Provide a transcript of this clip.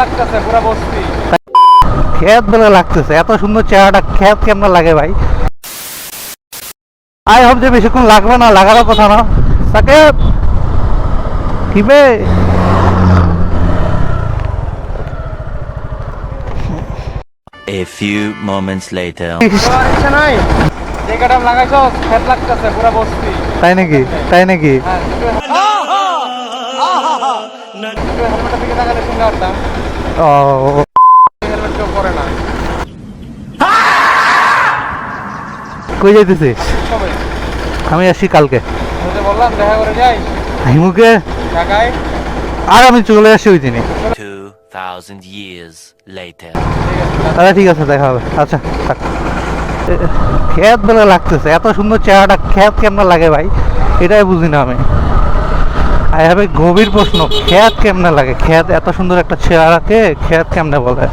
লাগতেছে পুরা বস্তি। খেত বেলা লাগতেছে এত সুন্দর চেহারাটা খেত কেমন লাগে ভাই? আই হোপ যে বেশিক্ষণ লাগবে না লাগারও কথা না। তাকে কিবে A few moments later. লাগাইছো খেত লাগতেছে পুরা বস্তি। তাই নাকি? তাই নাকি? একটু একটু হেলমেটের দিকে তাকালে শুনতে পারতাম ও। হেলমেট কেউ পরে না কই যাইতেছিস আমি আসি কালকে। বললাম দেখা করে যাই হিমুকে ঢাকায় আর আমি চলে আসি ওই 2,000 আচ্ছা ঠিক আছে দেখা হবে। আচ্ছা থাক। খেত বেলা লাগতেছে। এত সুন্দর চেহারাটা খেত কেমন লাগে ভাই? এটাই বুঝি না আমি। আই হ্যাভ এ গভীর প্রশ্ন খেত কেমনে লাগে? খেয়াত এত সুন্দর একটা চেহারাকে খেত কেমনে বলে?